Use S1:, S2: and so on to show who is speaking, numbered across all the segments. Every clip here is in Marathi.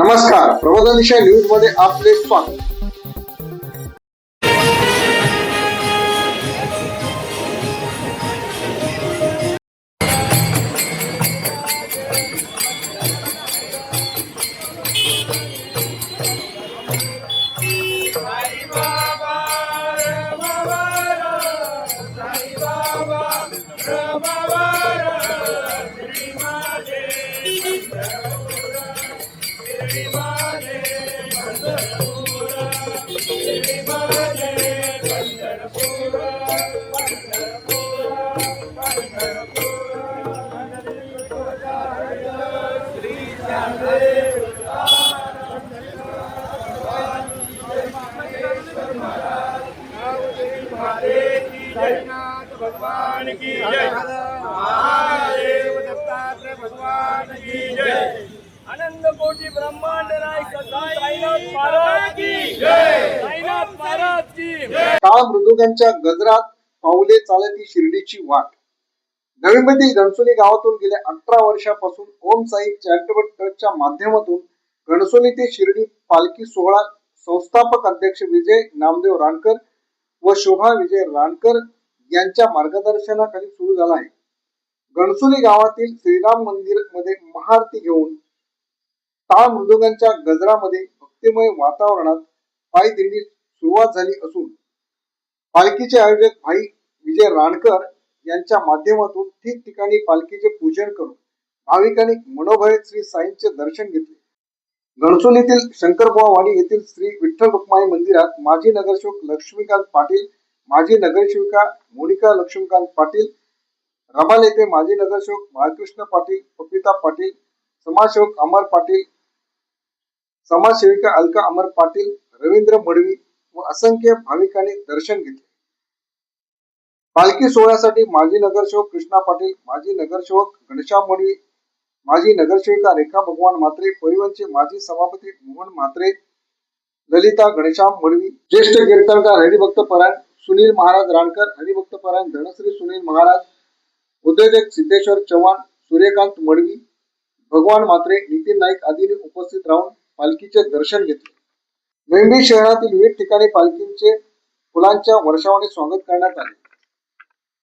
S1: नमस्कार. प्रबोधन दिशा न्यूजमध्ये आपले स्वागत.
S2: भगवान की जय। महादेव दत्तात्रय भगवान की जय। आनंद कोटी ब्रह्मांड राय साईनाथ महाराज की जय। साईनाथ महाराज की जय।
S1: काळ मृदुगांच्या गजरात पावले चालती शिर्डीची वाट. नवीमधील मुंबई घणसोली गावातून गेल्या अठरा वर्षापासून ओम साई चॅरिटेबल ट्रस्टच्या माध्यमातून घणसोली ते शिर्डी पालखी सोहळा संस्थापक अध्यक्ष विजय नामदेव रानकर व शोभा विजय रानकर यांच्या मार्गदर्शनाखाली सुरू झाला आहे. गणसुली गावातील श्रीराम मंदिरमध्ये महाआरती घेऊन टाळ मृदुगांच्या गजरामध्ये भक्तिमय वातावरणात पायी दिंडी सुरुवात झाली असून पालखीचे आयोजक भाई विजय राणकर यांच्या माध्यमातून ठिकठिकाणी पालखीचे पूजन करून भाविकांनी मनोभय श्री साईंचे दर्शन घेतले. गणसोलीतील शंकरबुवा वाडी येथील श्री विठ्ठल रुक्माई मंदिरात माजी नगरसेवक लक्ष्मीकांत पाटील माजी नगरसेविका मोनिका लक्ष्मीकांत पाटील रमाल येथे माजी नगरसेवक बाळकृष्ण पाटील पपिता पाटील समाजसेवक अमर पाटील समाजसेविका अलका अमर पाटील रवींद्र मडवी व असंख्य भाविकांनी दर्शन घेतले. पालखी सोहळ्यासाठी माजी नगरसेवक कृष्णा पाटील माजी नगरसेवक घनश्याम मडवी माजी नगरसेविका रेखा भगवान म्हात्रे परिवहनचे माजी सभापती मोहन म्हात्रे ललिता घनश्याम मडवी ज्येष्ठ कीर्तनकार हरिभक्त परायण सुनील महाराज रानकर हरिभक्त परायण धनश्री सुनील महाराज उद्योजक सिद्धेश्वर चव्हाण सूर्यकांत मडवी भगवान मात्रे नितीन नाईक आदींनी उपस्थित राहून पालखीचे दर्शन घेतले. मुंबई शहरातील विविध ठिकाणी पालखींचे फुलांच्या वर्षावाने स्वागत करण्यात आले.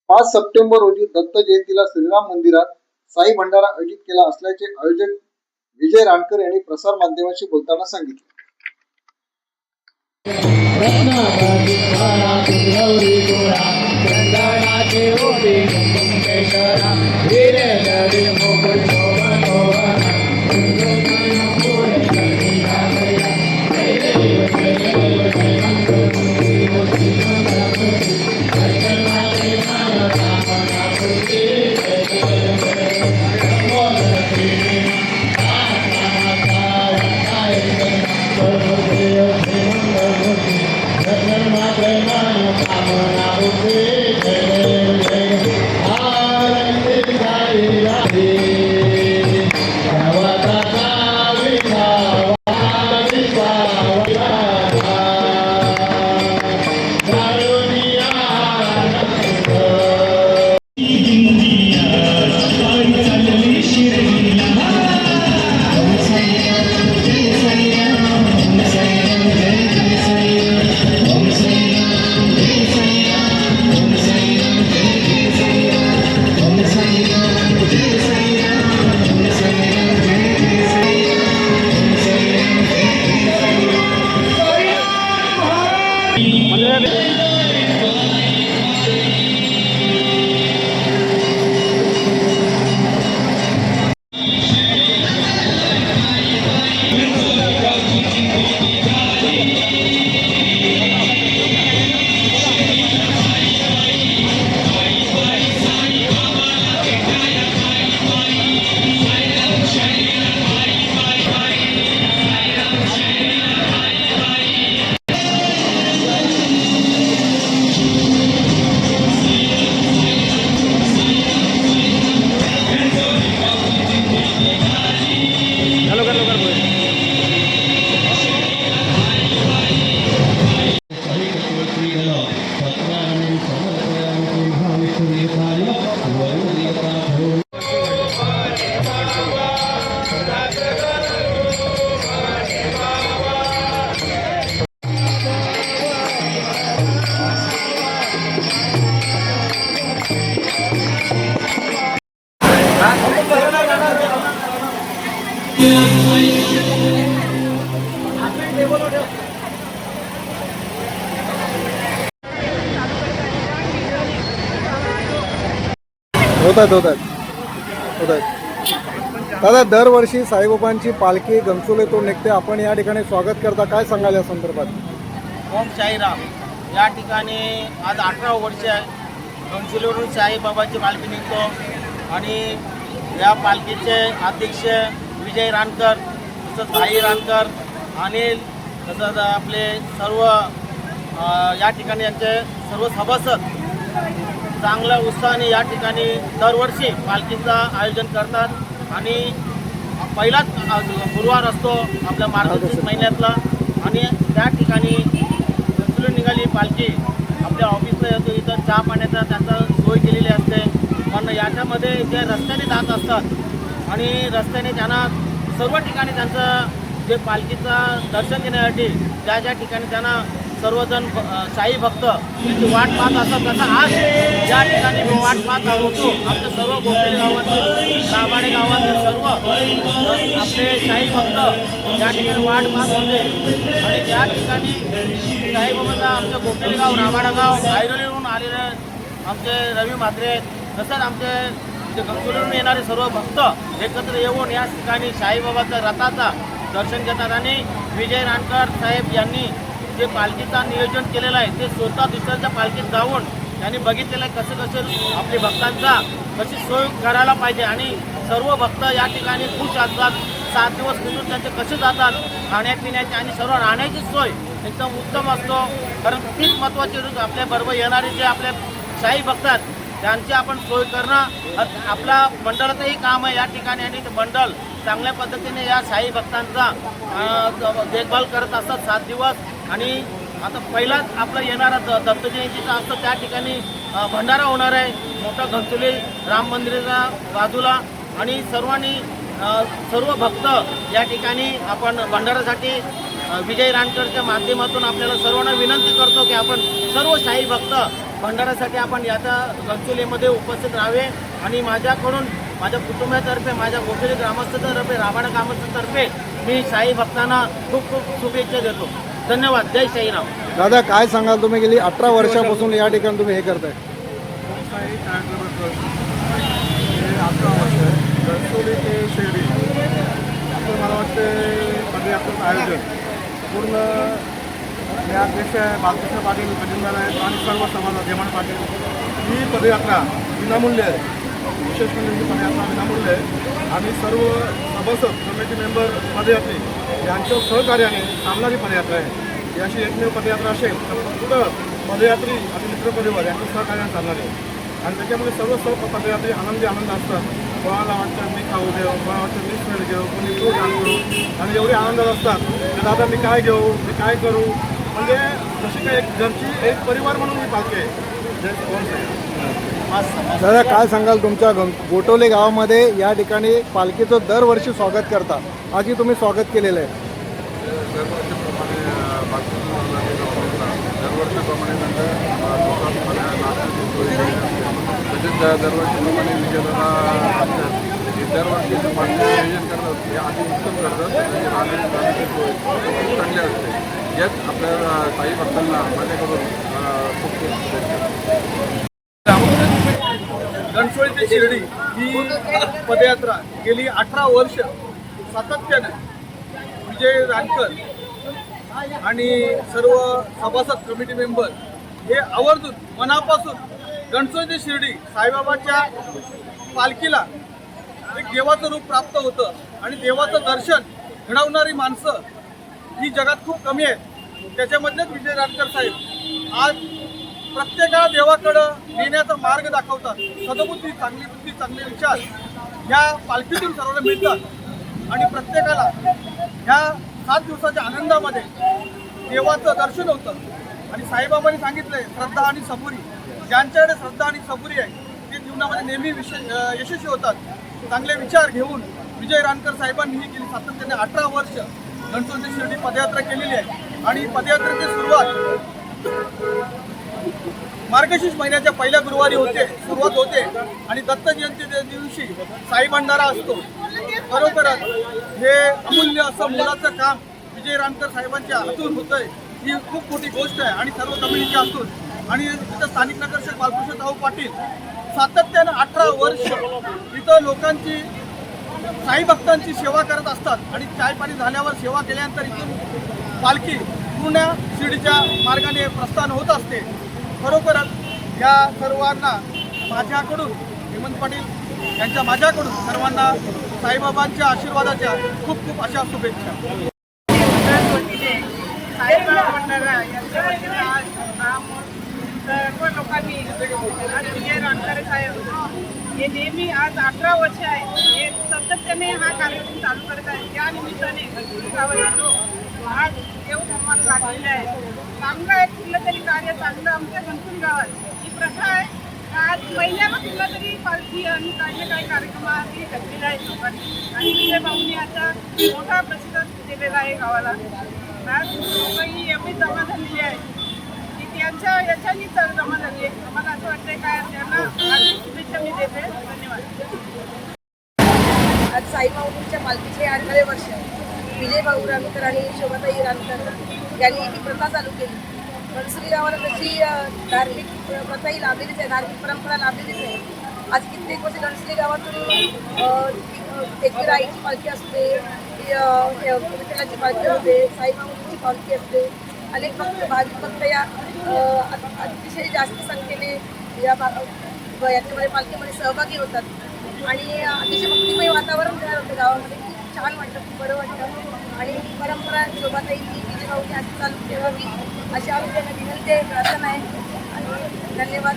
S1: पाच सप्टेंबर रोजी दत्त जयंतीला श्रीराम मंदिरात साई भंडारा आयोजित केला असल्याचे आयोजक विजय रानकर यांनी प्रसार माध्यमांशी बोलताना सांगितले. ગૌરી ગોરા ચંદના જેવો દેવ होत आहेत होत आहेत होत आहेत दादा दरवर्षी साईबाबांची पालखी गंचुलेतून निघते. आपण या ठिकाणी स्वागत करता. काय सांगाल या संदर्भात?
S3: ओम साईराम. या ठिकाणी आज अठरा वर्ष आहे. गमसुलेवरून साईबाबाची पालखी निघतो. आणि या पालखीचे अध्यक्ष विजय रानकर तसंच भाई रानकर अनिल तसंच आपले सर्व या ठिकाणी यांचे सर्व सभासद चांगल्या उत्साहाने या ठिकाणी दरवर्षी पालखीचं आयोजन करतात. आणि पहिलाच गुरुवार असतो आपल्या मार्गशीर्ष महिन्यातला. आणि त्या ठिकाणी घनसोली निघाली पालखी. आपल्या ऑफिसला येतो इथं चहा पाण्याचा त्यांचा सोय केलेली असते. पण याच्यामध्ये जे रस्त्याने जात असतात आणि रस्त्याने त्यांना सर्व ठिकाणी त्यांचं जे पालखीचा दर्शन घेण्यासाठी ज्या ज्या ठिकाणी त्यांना सर्वजण साई भक्त त्यांची वाट पाहत असतात. तसं आज या ठिकाणी मी वाट पाहत होतो. आमच्या सर्व गोपेल गावातील दाभाडे गावातील सर्व आपले साई भक्त या ठिकाणी वाट पाहत होते. आणि त्या ठिकाणी साईबाबाचा आमचं गोपेलगाव रामाडा गाव आयरोलीवरून आलेले आमचे रवी म्हात्रे तसंच आमचे जे गंगोलीवरून येणारे सर्व भक्त एकत्र येऊन या ठिकाणी साईबाबाच्या रथाचा दर्शन घेतात. आणि विजय रानकर साहेब यांनी जे पालखीचं नियोजन केलेलं आहे ते स्वतः दुसऱ्यांच्या पालखीत जाऊन त्यांनी बघितलेलं आहे कसं कसं आपल्या भक्तांचा कशी सोय करायला पाहिजे. आणि सर्व भक्त या ठिकाणी खुश असतात सात दिवस कुठून त्यांचे कसे जातात खाण्यापिण्याची आणि सर्व राहण्याची सोय एकदम उत्तम असतो. कारण तीच महत्त्वाची गोष्ट आपल्या बरोबर येणारे जे आपले शाही भक्त आहेत त्यांची आपण सोय करणं आपला मंडळाचंही काम आहे या ठिकाणी. आणि ते मंडळ चांगल्या पद्धतीने या शाही भक्तांचा देखभाल करत असतात सात दिवस. आणि आता पहिलाच आपला येणारा द दत्त जयंतीचा असतं. त्या ठिकाणी भंडारा होणार आहे. मोठा घनसोली राम मंदिराच्या बाजूला. आणि सर्वांनी सर्व भक्त या ठिकाणी आपण भंडारासाठी विजय रानकरच्या माध्यमातून आपल्याला सर्वांना विनंती करतो की आपण सर्व शाही भक्त भंडारासाठी आपण याच्या घनसोलीमध्ये उपस्थित राहावे. आणि माझ्याकडून माझ्या कुटुंबातर्फे माझ्या गोठेली ग्रामस्थातर्फे राबाडा ग्रामस्थातर्फे मी शाही भक्तांना खूप खूप शुभेच्छा देतो. धन्यवाद. जय शाहीराम.
S1: दादा काय सांगाल तुम्ही गेली अठरा वर्षापासून या ठिकाणी तुम्ही हे करताय?
S4: हे वर्ष ते असं मला वाटते पदयात्राचं आयोजन पूर्ण मी अध्यक्ष आहे बालकृष्ण पाटील गजिंदर आहेत आणि सर्व समाज जेवण पाटील ही पदयात्रा विनामूल्य आहे विशेष म्हणजे मी पदयात्रा विनामूल्य आणि आम्ही सर्व सभासद कमिटी मेंबर पदयात्री यांच्या सहकार्याने चालणारी पदयात्रा आहे. ही अशी एकमेव पदयात्रा असेल तर फक्त पदयात्री आणि मित्रपरिवार यांच्या सहकार्याने चालणार आहे. आणि त्याच्यामध्ये सर्व सर्व पदयात्री आनंदी आनंद असतात. कोणाला वाटतं मी खाऊ देऊ कोणाला वाटतं मी स्वेट घेऊ कोणी तू घालू आणि एवढे आनंदात असतात की दादा मी काय घेऊ मी काय करू? म्हणजे जशी काय एक घरची एक परिवार म्हणून मी पाहते जय
S1: दादा काय सांगाल तुमच्या गोटोले गावामध्ये या ठिकाणी पालखीचं दरवर्षी स्वागत करता आजही तुम्ही स्वागत केलेलं आहे.
S4: दरवर्षीप्रमाणे दरवर्षी करतात हे आधी उत्तम करतात. असते. आपल्या काही भक्तांना माझ्याकडून खूप खूप शुभेच्छा
S5: ते शिर्डी ही पदयात्रा गेली अठरा वर्ष सातत्याने. विजय रानकर आणि सर्व सभासद कमिटी मेंबर हे आवर्जून मनापासून घनसोळी ते शिर्डी साईबाबाच्या पालखीला एक देवाचं रूप प्राप्त होतं आणि देवाचं दर्शन घडवणारी माणसं ही जगात खूप कमी आहेत. त्याच्यामधलेच विजय रानकर साहेब आज प्रत्येकाला देवाकडं नेण्याचा मार्ग दाखवतात. सदबुद्धी चांगली बुद्धी चांगले विचार या पालखीतून सर्वांना मिळतात. आणि प्रत्येकाला ह्या सात दिवसाच्या आनंदामध्ये देवाचं दर्शन होतं. आणि साईबाबांनी सांगितलंय श्रद्धा आणि सबुरी. ज्यांच्याकडे श्रद्धा आणि सबुरी आहे ते जीवनामध्ये नेहमी विशेष यशस्वी होतात. चांगले विचार घेऊन विजय रानकर साहेबांनी ही गेली सातत्याने अठरा वर्ष गणपती शिर्डी पदयात्रा केलेली आहे. आणि पदयात्रेची सुरुवात मार्गशीर्ष महिन्याच्या पहिल्या गुरुवारी होते सुरुवात होते आणि दत्त जयंतीच्या दिवशी साई भंडारा असतो. खरोखरच हे अमूल्य असं मुलाचं काम विजय रानकर साहेबांच्या हातून होतंय. ही खूप मोठी गोष्ट आहे आणि सर्व जमिनीच्या हातून. आणि इथं स्थानिक नगरसेवक बालकृष्ण राव पाटील सातत्यानं अठरा वर्ष इथं लोकांची साई भक्तांची सेवा करत असतात आणि चाय पाणी झाल्यावर सेवा केल्यानंतर इथून पालखी पूर्ण शिर्डीच्या मार्गाने प्रस्थान होत असते. खरोखरच या सर्वांना माझ्याकडून हेमंत पाटील यांच्या माझ्याकडून सर्वांना साईबाबांच्या आशीर्वादाच्या खूप खूप अशा शुभेच्छा.
S6: आज सर्व लोकांनी आज विजय रानकर साहेब हे नेहमी आज अठरा वर्ष आहे हे सातत्याने हा कार्यक्रम चालू करत आहे त्या निमित्ताने आज देव धर्माला लागलेला आहे. चांगलं आहे कुठलं तरी कार्य चांगलं आमच्या गणपती गावात ही प्रथा आहे. आज महिन्याला कुठला तरी पालखी आणि काही ना काही कार्यक्रम आधी घडलेला आहे लोकांनी. आणि विजय भाऊनी आता मोठा प्रसिद्ध दिलेला आहे गावाला. आज लोकही एवढी जमा झालेली आहे. की त्यांच्या याच्यानीच जमा झाली आहे. मला असं वाटतंय काय त्यांना आज शुभेच्छा मी देते. धन्यवाद.
S7: आज साईबाबांच्या मालकीचे आठवे वर्ष. विजय भाऊ रामकर आणि शोभाताई रामकर यांनी ही प्रथा चालू केली. मनसुरी गावाला तशी धार्मिक प्रथाही लाभलेलीच आहे धार्मिक परंपरा लाभलेलीच आहे. आज कित्येक वर्ष गणश्री गावातून अ, राईची एकवीर आईची पालखी असते विठ्ठलाची पालखी असते साईबाबांची पालखी असते अनेक भक्त भाविक भक्त या अतिशय जास्त संख्येने या याच्यामध्ये पालखीमध्ये सहभागी होतात. आणि अतिशय भक्तिमय वातावरण तयार होतं गावामध्ये. छान वाटलं खूप बरं वाटलं. आणि ही परंपरा शोभाताई ही विजय भाऊनी आधी चालू ठेवावी अशी आमच्या विनंती आहे प्रार्थना आहे. आणि धन्यवाद.